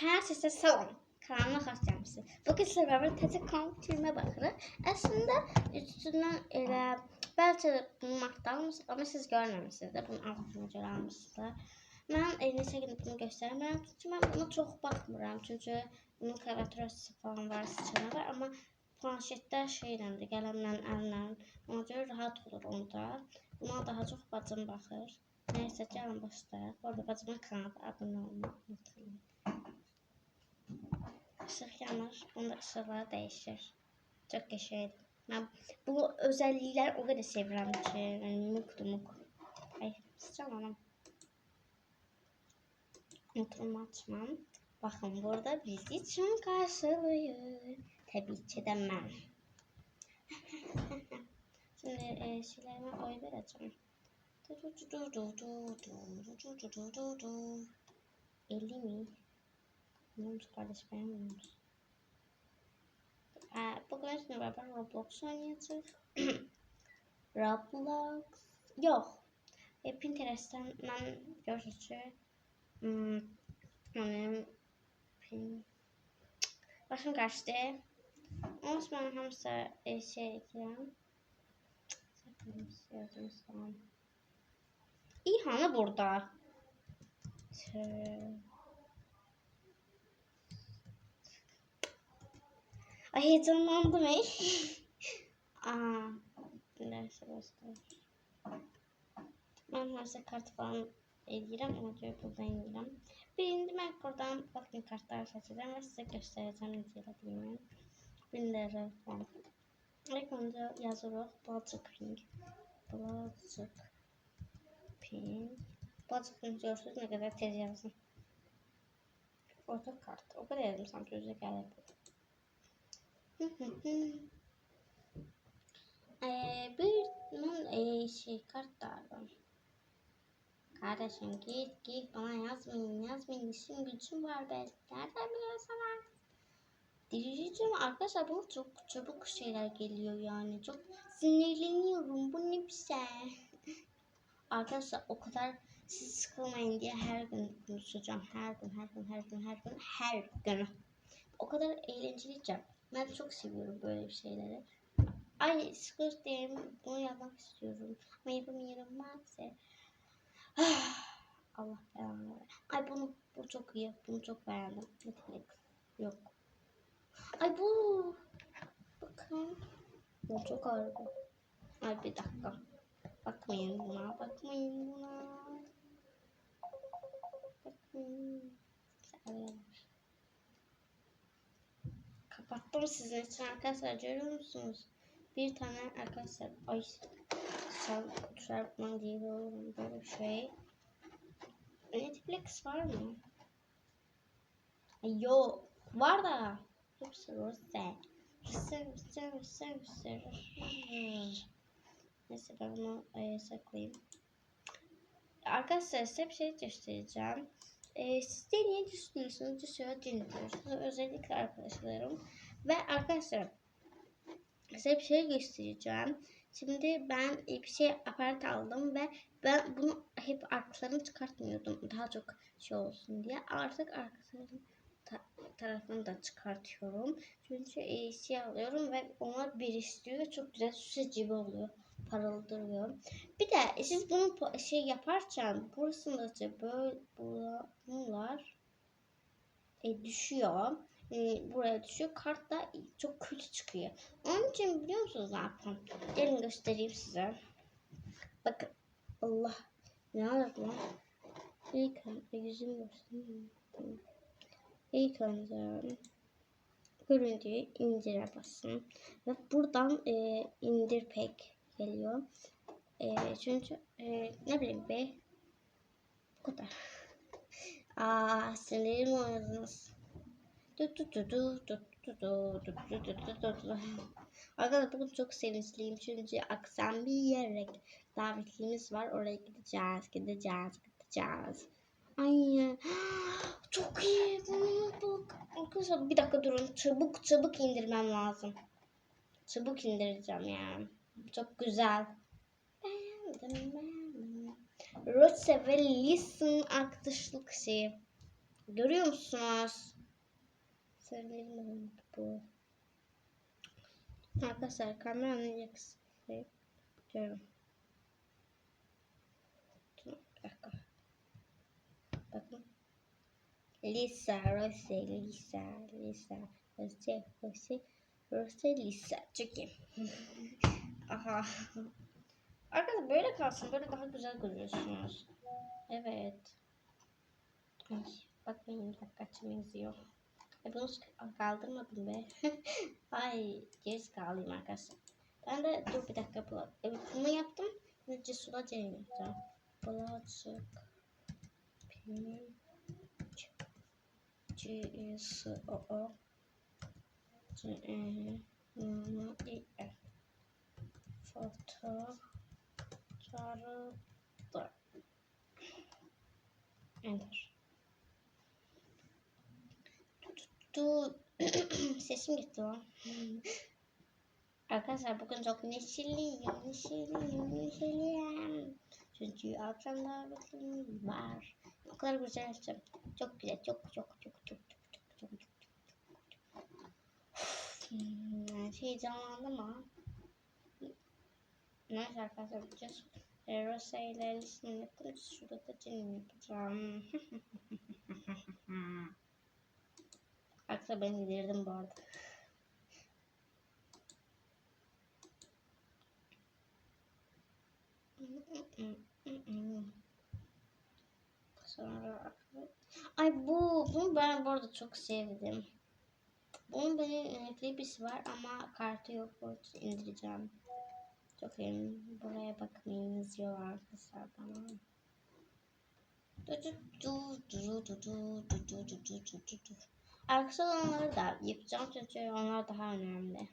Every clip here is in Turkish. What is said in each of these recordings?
Hər səsə salam. Kanalıma xoş gəlmisiniz. Bugün sizlə beraber təzə kanal filmə baxırıq. Əslində üstündən elə bəlkə də bunu axtarmısınız, amma siz görməmisiniz də bunun altını görə almısınız. Mən e, neçə gündür bunu göstərmirəm, çünki mən buna çox baxmıram. Çünki bunun klaviaturası falan var, sıçanı var, amma planşetdə şeyləndir, qələmlə, əllə. Ona görə rahat olur onda. Buna daha çox bacım baxır. Nəysə, gəlin başlayaq. Bu arada bacımın kanalına abunə olmayı unutmayın. Işıq yanır. Bunda ışıqları dəyişir. Çox qəşəngdir. Mən bu özellikler o kadar sevirəm ki, yəni mukdu muk. Ay, sıçan anam. Oturma açmam. Bakın burada biz için karşılıyor. Tabii ki de ben. Şimdi e, şeylerime oy vereceğim. Du Biliyor musun kardeş beğenmiyor musun? Ee, bugün sizinle beraber Roblox oynayacağız. Roblox. Yok. E, Pinterest'ten ben görüşürüz. Hmm, benim pin... Başım kaçtı. Osman Hamza e, şey ekleyelim. Yazdım son. İhan'ı burada. Şöyle. Ay heyecanlandım ey. Aa, neyse göster. Ben varsa kart falan indirem. Olacak burada indirem. Birinci ben buradan bakın kartları seçeceğim ve size göstereceğim ne diyebilirim. Binleri falan. İlk önce yazıyoruz Baltic Pink. Baltic Pink. Baltic Pink diyorsunuz ne kadar tez yazın. Orta kart. O kadar yazdım sanki özellikle ee, bir ben ee, şey kart da var. Kardeşim git git bana yazmayın yazmayın işim gücüm var belki. Nereden biliyorsun? Diyeceğim arkadaşlar bu çok çabuk şeyler geliyor yani. Çok sinirleniyorum. Bu ne bize? arkadaşlar o kadar siz sıkılmayın diye her gün konuşacağım. Her gün, her gün, her gün, her gün, her gün. O kadar eğlenceli ki. Ben çok seviyorum böyle şeyleri. Ay Squid Game bunu yapmak istiyorum. Ama yapamıyorum maalesef. Allah belanı. Ay bunu bu çok iyi. Bunu çok beğendim. Netflix. Yok. Ay bu. Bakın. Bu çok ağır. Ay bir dakika. Bakmayın buna. Bakmayın Kapattım sizin için arkadaşlar görüyor musunuz? Bir tane arkadaşlar ay çarpma değil oğlum böyle bir şey. Netflix var mı? Yok. Var da. Hepsi Rose. Rose, Rose, Rose, Rose. Neyse ben bunu e, saklayayım. Arkadaşlar size bir şey göstereceğim. E, siz de niye düşünüyorsunuz? Düşünüyor dinliyorsunuz. Özellikle arkadaşlarım. Ve arkadaşlar size bir şey göstereceğim. Şimdi ben bir şey aparat aldım ve ben bunu hep arkalarını çıkartmıyordum. Daha çok şey olsun diye. Artık arkalarını ta tarafını da çıkartıyorum. Çünkü e, şey alıyorum ve onlar birleştiriyor. Çok güzel süs gibi oluyor. Parıldırıyor. Bir de siz bunu şey yaparken burasında böyle bunlar e, düşüyor e, buraya düşüyor. Kart da çok kötü çıkıyor. Onun için biliyor musunuz ne yapalım? Gelin göstereyim size. Bakın. Allah. Ne oldu lan? İlk önce yüzümü göstereyim. İlk önce görüntüyü indire basın. Ve buradan e, indir pek geliyor. E, çünkü e, ne bileyim be. Bu kadar. Aa sinirimi oynadınız. Arkadaşlar bugün çok sevinçliyim çünkü akşam bir yere davetlimiz var. Oraya gideceğiz, gideceğiz, gideceğiz. Ay çok iyi. Bak. Arkadaşlar bir dakika durun. Çabuk çabuk indirmem lazım. Çabuk indireceğim yani. Çok güzel. Beğendim beğendim. Rose ve Listen arkadaşlık şeyi. Görüyor musunuz? Oldu bu. Arkadaşlar kameranın yakısı diyorum. Bakın. Lisa, Rose, Lisa, Lisa, Rose, Rose, Rose, Lisa. Çok iyi. Aha. Arkadaşlar böyle kalsın. Böyle daha güzel görüyorsunuz. Evet. Ay, bakmayın bir dakika açım yazıyor. E bunu kaldırmadım be. Ay geri kaldırayım arkadaşlar. Ben de dur bir dakika bu, evet, bunu yaptım. Şimdi cesura cevim yapacağım. Bulacık pirinç cesura cevim foto çağrıda enter Tu sesim gitti lan. Arkadaşlar bugün çok neşeliyim, neşeliyim, neşeliyim. Çünkü akşam davetlim var. O kadar güzel yapacağım. Çok güzel, çok çok çok çok çok çok çok çok çok. Hmm, heyecanlandım ama. Neyse arkadaşlar yapacağız. Rosa ile Alice'nin yaptım. Şurada da yapacağım. Aksa ben indirdim bu arada. Sonra Ay bu bunu ben bu arada çok sevdim. Bunun benim e, klipisi var ama kartı yok. Yüzden indireceğim. Çok iyiyim. Buraya bakmayın yazıyor arkadaşlar bana. Arkadaşlar onları da yapacağım çünkü onlar daha önemli.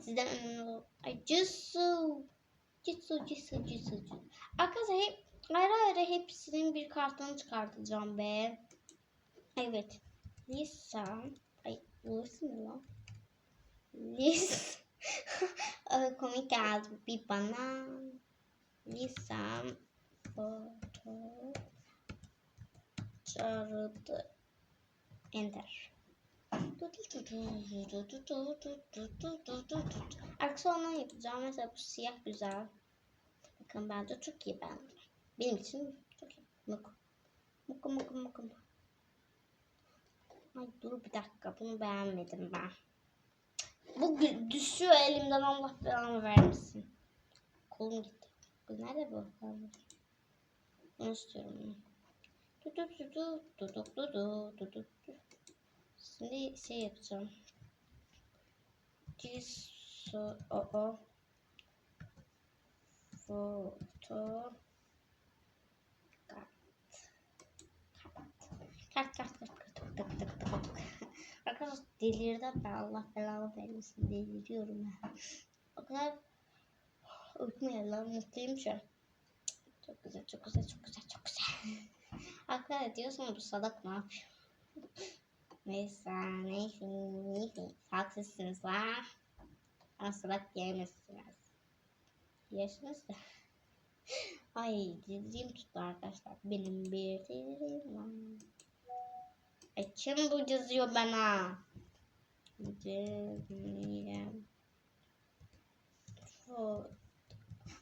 Sizden önemli Ay Jisoo. Jisoo, Jisoo, Jisoo. Arkadaşlar hep ayrı ayrı hepsinin bir kartını çıkartacağım be. Evet. Lisa. Ay burası ne lan? Lisa. Komik geldi bir bana. Lisa. Foto. Çağırdı. Enter. Aksiyondan yapacağım. Mesela bu siyah güzel. Bakın bence çok iyi bence. Benim için çok iyi. Muk. Muk muk muk. Ay dur bir dakika bunu beğenmedim ben. Bu düşüyor elimden Allah belanı vermesin. Kolum gitti. Nerede bu? Bunu istiyorum. Du du du du du du du du du du du. Şimdi şey yapacağım. This so o o foto kart kart kart kart kart tık tık tık tık. Arkadaşlar delirdim ben Allah belanı vermesin deliriyorum ya. O kadar lan mutluyum şu an. Çok güzel çok güzel çok güzel çok güzel. Arkadaşlar diyorsun bu salak ne yapıyor? Neyse neyse neyse haksızsınız la. Ama salak yemezsiniz. Yersiniz de. Ay dizim tuttu arkadaşlar. Benim bir dizim var. Ay kim bu yazıyor bana? Cemile.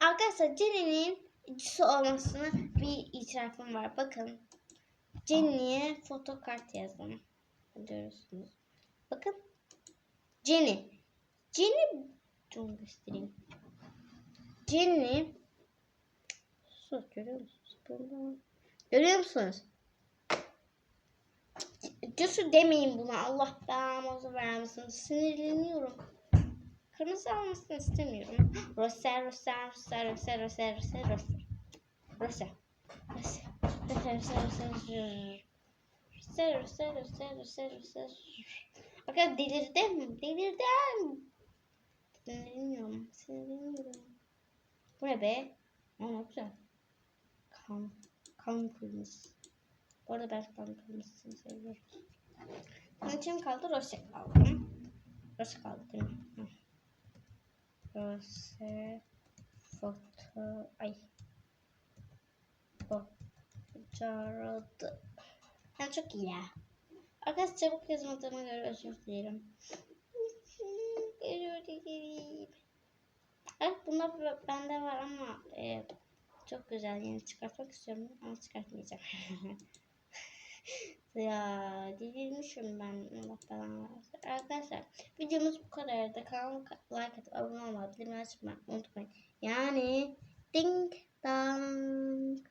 Arkadaşlar Jenny'nin ikisi olmasına bir itirafım var. Bakın. Jenny'ye fotokart yazdım. Görüyorsunuz. Bakın. Jenny. Jenny Dur göstereyim. Jenny Sus görüyor musunuz? Burada. Görüyor musunuz? Cesur demeyin buna. Allah belamızı vermesin. Sinirleniyorum. Kırmızı almasını istemiyorum. Rose, Rose, Rose, Rose, Rose, Rose, Rose. Rose. Rose. Rose, Rose, Rose. Rose, Rose, Rose, Rose, Rose. Bakın delirdim. Delirdim. Sinirleniyorum. Sinirleniyorum. Bu ne be? Ne güzel. Kan. Kan kırmızı. Bu arada ben kan kırmızısını seviyorum. Bunun için kaldı? Rose kaldı. Rose kaldı değil mi? Hı. Rose foto ay fotoğrafı Sen çok iyi ya. Arkadaşlar çabuk yazmadığıma göre özür dilerim. Evet bunlar b- bende var ama e, çok güzel yeni çıkartmak istiyorum ama çıkartmayacağım. ya delirmişim ben Allah belanı. Arkadaşlar videomuz bu kadardı. Kanalıma like atıp abone olmayı, bildirimleri açmayı unutmayın. Yani ding dong.